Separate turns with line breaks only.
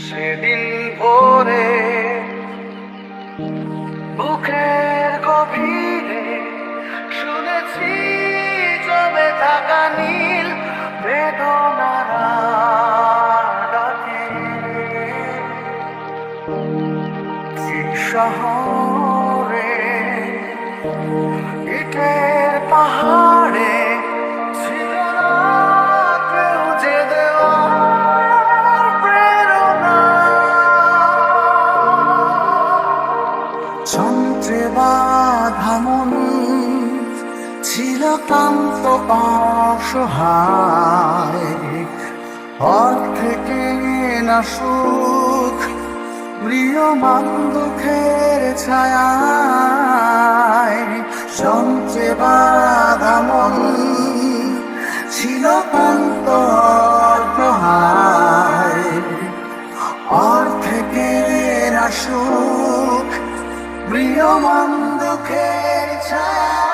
সেদিন ভোরে বুকের গভীরে শুনেছি জমে থাকা নীল বেদনারা শহরে ইটের পাহাড়ে যন্ত্রে বাধা মন ছিল ক্লান্ত অসহায়। অর্থেকে না সুখ প্রিয়মান দুঃখের ছায়ায়। সঞ্চে বাধা মন ছিল কান্ত অসহায়। অর্থেকে না সুখ প্রিয় মন্দকের ছায়া